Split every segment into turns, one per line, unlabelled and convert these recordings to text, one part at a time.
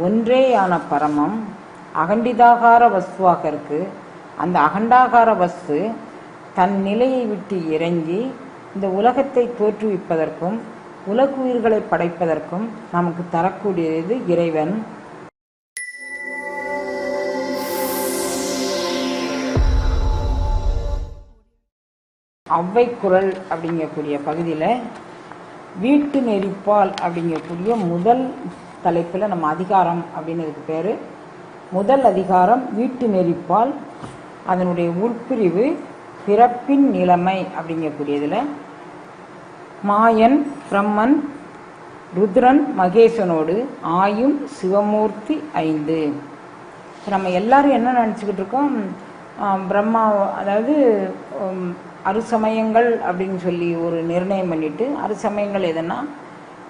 ஒன்றேயான பரமம் அகண்டிதாகார வஸ்துவாக இருக்கு அந்த அகண்டாகார வஸ்து தன் நிலையை விட்டு இறங்கி இந்த உலகத்தை தோற்றுவிப்பதற்கும் உலகுயிர்களை படைப்பதற்கும் நமக்கு தரக்கூடியது இறைவன். அவ்வை குரல் அப்படிங்கக்கூடிய பகுதியில் வீட்டு நெறிப்பால் அப்படிங்கக்கூடிய முதல் தலைப்பில் நம்ம அதிகாரம் அப்படின்னு இதுக்கு பேர். முதல் அதிகாரம் வீட்டு நெறிப்பால் அதனுடைய உட்பிரிவு பிறப்பின் நிலைமை அப்படிங்கக்கூடியதில். மாயன் பிரம்மன் ருத்ரன் மகேசனோடு ஆயும் சிவமூர்த்தி ஐந்து. நம்ம எல்லாரும் என்ன நினச்சிக்கிட்டு இருக்கோம்? பிரம்மா அதாவது அருசமயங்கள் அறுசமயங்கள் அப்படின்னு சொல்லி ஒரு நிர்ணயம் பண்ணிட்டு அறுசமயங்கள் எதுன்னா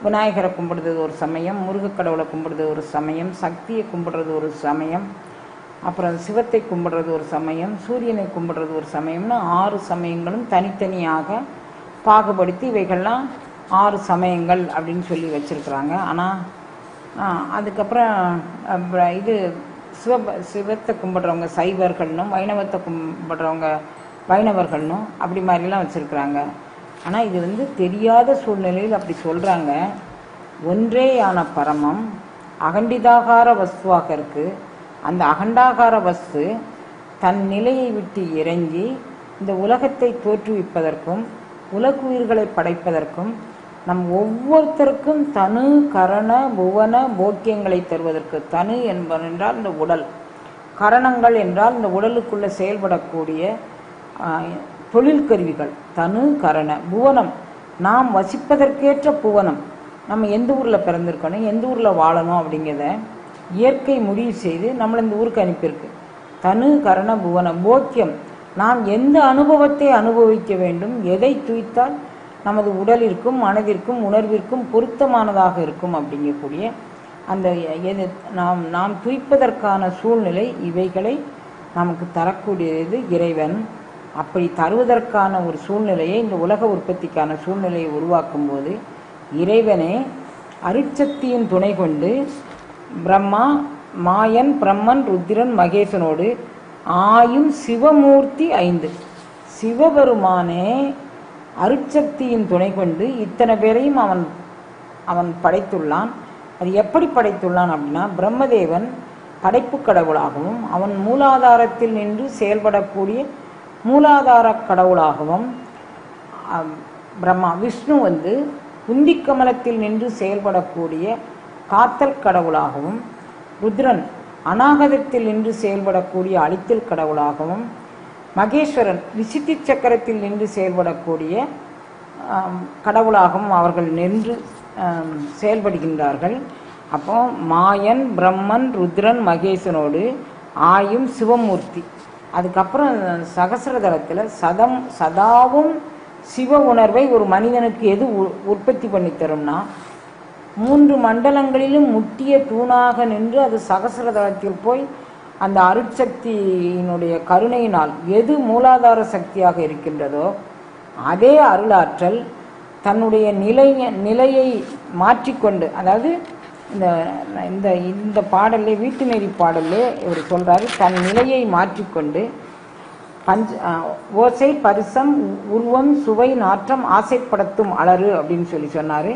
விநாயகரை கும்பிடுறது ஒரு சமயம் முருகக் கடவுளை கும்பிடுறது ஒரு சமயம் சக்தியை கும்பிடுறது ஒரு சமயம் அப்புறம் சிவத்தை கும்பிடுறது ஒரு சமயம் சூரியனை கும்பிடுறது ஒரு சமயம்னு ஆறு சமயங்களும் தனித்தனியாக பாகுபடுத்தி இவைகள்லாம் ஆறு சமயங்கள் அப்படின்னு சொல்லி வச்சுருக்குறாங்க. ஆனால் அதுக்கப்புறம் இது சிவ சிவத்தை கும்பிடுறவங்க சைவர்கள்னும் வைணவத்தை கும்பிடுறவங்க வைணவர்கள்னும் அப்படி மாதிரிலாம் வச்சுருக்குறாங்க. ஆனால் இது வந்து தெரியாத சூழ்நிலையில் அப்படி சொல்கிறாங்க ஒன்றேயான பரமம் அகண்டிதாகார வஸ்துவாக இருக்குது அந்த அகண்டாகார வஸ்து தன் நிலையை விட்டு இறங்கி இந்த உலகத்தை தோற்றுவிப்பதற்கும் உலகுயிர்களை படைப்பதற்கும் நம் ஒவ்வொருத்தருக்கும் தனு கரண புவன போக்கியங்களை தருவதற்கு தனு என்பதென்றால் இந்த உடல். கரணங்கள் என்றால் இந்த உடலுக்குள்ளே செயல்படக்கூடிய தொழில் கருவிகள் தனு கரண புவனம். நாம் வசிப்பதற்கேற்ற புவனம். நம்ம எந்த ஊரில் பிறந்திருக்கணும் எந்த ஊரில் வாழணும் அப்படிங்கிறத இயற்கை முடிவு செய்து நம்மளை இந்த ஊருக்கு அனுப்பியிருக்கு. தனு கரண புவன போக்கியம். நாம் எந்த அனுபவத்தை அனுபவிக்க வேண்டும் எதை துய்த்தால் நமது உடலிற்கும் மனதிற்கும் உணர்விற்கும் பொருத்தமானதாக இருக்கும் அப்படிங்கக்கூடிய அந்த எது நாம் நாம் துய்ப்பதற்கான சூழ்நிலை இவைகளை நமக்கு தரக்கூடியது இறைவன். அப்படி தருவதற்கான ஒரு சூழ்நிலையை இந்த உலக உற்பத்திக்கான சூழ்நிலையை உருவாக்கும் போது இறைவனே அருட்சக்தியின் துணை கொண்டு பிரம்மா மாயன் பிரம்மன் ருத்திரன் மகேசனோடு ஆயும் சிவமூர்த்தி ஐந்து. சிவபெருமானே அருட்சக்தியின் துணை கொண்டு இத்தனை பேரையும் அவன் அவன் படைத்துள்ளான். அது எப்படி படைத்துள்ளான் அப்படின்னா பிரம்மதேவன் படைப்பு கடவுளாகவும் அவன் மூலாதாரத்தில் நின்று செயல்படக்கூடிய மூலாதார கடவுளாகவும் பிரம்மா விஷ்ணு வந்து உந்திக் கமலத்தில் நின்று செயல்படக்கூடிய காத்தல் கடவுளாகவும் ருத்ரன் அநாகதத்தில் நின்று செயல்படக்கூடிய அழித்தல் கடவுளாகவும் மகேஸ்வரன் விசித்தி சக்கரத்தில் நின்று செயல்படக்கூடிய கடவுளாகவும் அவர்கள் நின்று செயல்படுகின்றார்கள். அப்போ மாயன் பிரம்மன் ருத்ரன் மகேசனோடு ஆயும் சிவமூர்த்தி. அதுக்கப்புறம் சகசிரதளத்தில் சதம் சதாவும் சிவ உணர்வை ஒரு மனிதனுக்கு எது உ- உற்பத்தி பண்ணி தரும்னா மூன்று மண்டலங்களிலும் முட்டிய தூணாக நின்று அது சகசிரதளத்தில் போய் அந்த அருட்சக்தியினுடைய கருணையினால் எது மூலாதார சக்தியாக இருக்கின்றதோ அதே அருளாற்றல் தன்னுடைய நிலை நிலையை மாற்றிக்கொண்டு அதாவது இந்த இந்த இந்த பாடல்லே வீட்டு நெறி பாடல்லே இவர் சொல்கிறாரு தன் நிலையை மாற்றிக்கொண்டு பஞ்ச ஓசை பரிசம் உருவம் சுவை நாற்றம் ஆசைப்படுத்தும் அலறு அப்படின்னு சொல்லி சொன்னார்.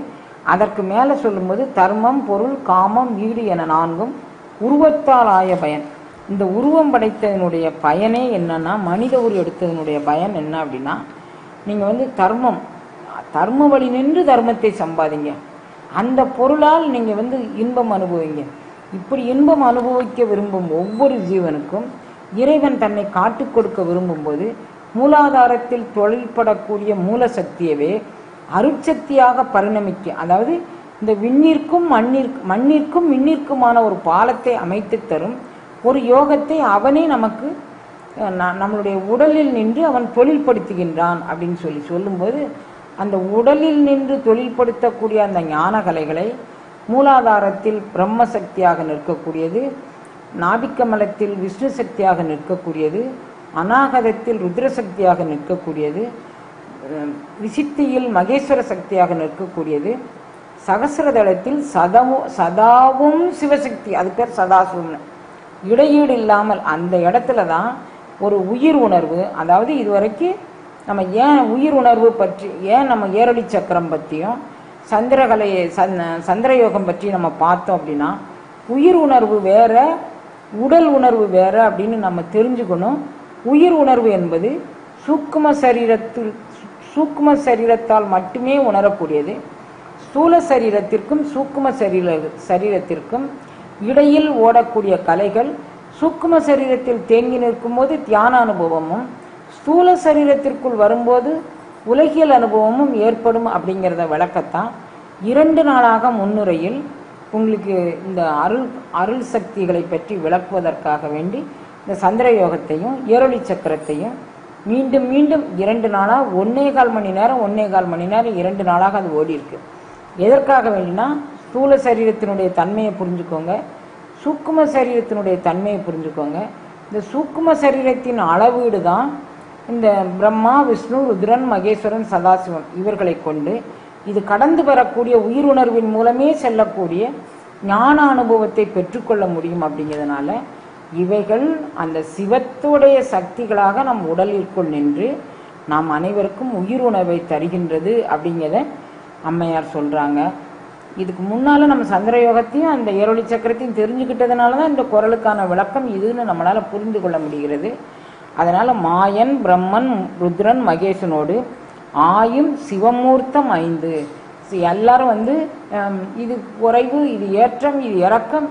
அதற்கு மேலே சொல்லும்போது தர்மம் பொருள் காமம் வீடு என நான்கும் உருவத்தால் ஆய பயன். இந்த உருவம் படைத்ததனுடைய பயனே என்னன்னா மனித உரு எடுத்ததனுடைய பயன் என்ன அப்படின்னா நீங்கள் வந்து தர்மம் தர்ம வழி நின்று தர்மத்தை சம்பாதிங்க. அந்த பொருளால் நீங்கள் வந்து இன்பம் அனுபவிங்க. இப்படி இன்பம் அனுபவிக்க விரும்பும் ஒவ்வொரு ஜீவனுக்கும் இறைவன் தன்னை காட்டு கொடுக்க விரும்பும்போது மூலாதாரத்தில் தொழில்படக்கூடிய மூல சக்தியவே அருட்சக்தியாக பரிணமிக்க அதாவது இந்த விண்ணிற்கும் மண்ணிற்கு மண்ணிற்கும் விண்ணிற்குமான ஒரு பாலத்தை அமைத்து தரும் ஒரு யோகத்தை அவனே நமக்கு ந- நம்மளுடைய உடலில் நின்று அவன் தொழில்படுத்துகின்றான் அப்படின்னு சொல்லி சொல்லும்போது அந்த உடலில் நின்று தொழில்படுத்தக்கூடிய அந்த ஞான கலைகளை மூலாதாரத்தில் பிரம்ம சக்தியாக நிற்கக்கூடியது நாபிக்கமலத்தில் விஷ்ணு சக்தியாக நிற்கக்கூடியது அநாகதத்தில் ருத்ர சக்தியாக நிற்கக்கூடியது விசித்தியில் மகேஸ்வர சக்தியாக நிற்கக்கூடியது சகசிரதளத்தில் சதவும் சதாவும் சிவசக்தி அது பேர் சதாசிவம்னு. இடையீடு இல்லாமல் அந்த இடத்துல தான் ஒரு உயிர் உணர்வு அதாவது இதுவரைக்கும் நம்ம ஏன் உயிர் உணர்வு பற்றி ஏன் நம்ம ஏரடி சக்கரம் பற்றியும் சந்திரகலையை சந் சந்திரயோகம் பற்றி நம்ம பார்த்தோம் அப்படின்னா உயிர் உணர்வு வேற உடல் உணர்வு வேற அப்படின்னு நம்ம தெரிஞ்சுக்கணும். உயிர் உணர்வு என்பது சூக்கும சரீரத்தில் சூக்கும சரீரத்தால் மட்டுமே உணரக்கூடியது. ஸ்தூல சரீரத்திற்கும் சூக்கும சரீர சரீரத்திற்கும் இடையில் ஓடக்கூடிய கலைகள் சூக்கும சரீரத்தில் தேங்கி நிற்கும் போது தியான அனுபவமும் ஸ்தூல சரீரத்திற்குள் வரும்போது உலகியல் அனுபவமும் ஏற்படும் அப்படிங்கிறத விளக்கத்தான் இரண்டு நாளாக முன்னுரையில் உங்களுக்கு இந்த அருள் அருள் சக்திகளை பற்றி விளக்குவதற்காக வேண்டி இந்த சந்திர யோகத்தையும் ஏரொளி சக்கரத்தையும் மீண்டும் மீண்டும் இரண்டு நாளாக ஒன்னே கால் மணி நேரம் ஒன்னே கால் மணி நேரம் இரண்டு நாளாக அது ஓடி இருக்கு. எதற்காக வேண்டினா ஸ்தூல சரீரத்தினுடைய தன்மையை புரிஞ்சுக்கோங்க. சூக்கும சரீரத்தினுடைய தன்மையை புரிஞ்சுக்கோங்க. இந்த சூக்கும சரீரத்தின் அளவீடு தான் இந்த பிரம்மா விஷ்ணு ருத்ரன் மகேஸ்வரன் சதாசிவம் இவர்களை கொண்டு இது கடந்து வரக்கூடிய உயிருணர்வின் மூலமே செல்லக்கூடிய ஞான அனுபவத்தை பெற்றுக்கொள்ள முடியும் அப்படிங்கிறதுனால இவைகள் அந்த சிவத்துடைய சக்திகளாக நம் உடலிற்குள் நின்று நாம் அனைவருக்கும் உயிர் உணவை தருகின்றது அப்படிங்கிறத அம்மையார் சொல்கிறாங்க இதுக்கு முன்னால் நம்ம சந்திர யோகத்தையும் அந்த ஏரொளி சக்கரத்தையும் தெரிஞ்சுக்கிட்டதுனால தான் இந்த குரலுக்கான விளக்கம் இதுன்னு நம்மளால் புரிந்து கொள்ள முடிகிறது. அதனால் மாயன் பிரம்மன் ருத்ரன் மகேசனோடு ஆயும் சிவமூர்த்தம் ஐந்து. எல்லாரும் வந்து இது குறைவு இது ஏற்றம் இது இறக்கம்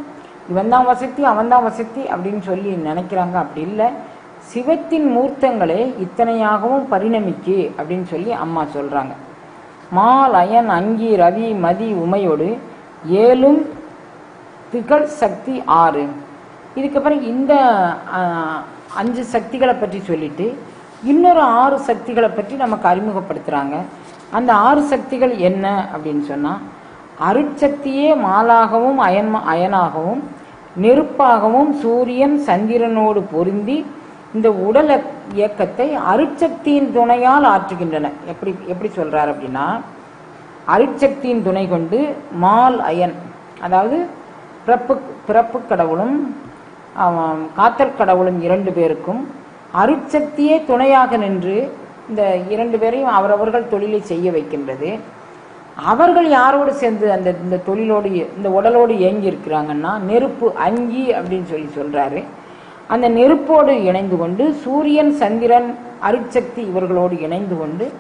இவன் தான் வசதி அவன் தான் வசதி அப்படின்னு சொல்லி நினைக்கிறாங்க. அப்படி இல்லை. சிவத்தின் மூர்த்தங்களே இத்தனையாகவும் பரிணமிக்கு அப்படின்னு சொல்லி அம்மா சொல்கிறாங்க மால் அயன் அங்கி ரவி மதி உமையோடு ஏழும் திகழ் சக்தி ஆறு. இதுக்கப்புறம் இந்த அஞ்சு சக்திகளை பற்றி சொல்லிட்டு இன்னொரு ஆறு சக்திகளை பற்றி நமக்கு அறிமுகப்படுத்துகிறாங்க அந்த ஆறு சக்திகள் என்ன அப்படின்னு சொன்னால் அருட்சக்தியே மாலாகவும் அயன் அயனாகவும் நெருப்பாகவும் சூரியன் சந்திரனோடு பொருந்தி இந்த உடல் இயக்கத்தை அருட்சக்தியின் துணையால் ஆற்றுகின்றன. எப்படி எப்படி சொல்கிறார் அப்படின்னா அருட்சக்தியின் துணை கொண்டு மால் அயன் அதாவது பிறப்பு பிறப்பு கடவுளும் காத்தற்கடவுளும் கடவுளும் இரண்டு பேருக்கும் அருட்சக்தியே துணையாக நின்று இந்த இரண்டு பேரையும் அவரவர்கள் தொழிலை செய்ய வைக்கின்றது. அவர்கள் யாரோடு சேர்ந்து அந்த இந்த தொழிலோடு இந்த உடலோடு இயங்கி இருக்கிறாங்கன்னா நெருப்பு அங்கி அப்படின்னு சொல்லி சொல்றாரு. அந்த நெருப்போடு இணைந்து கொண்டு சூரியன் சந்திரன் அருட்சக்தி இவர்களோடு இணைந்து கொண்டு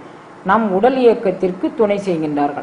நம் உடல் இயக்கத்திற்கு துணை செய்கின்றார்கள்.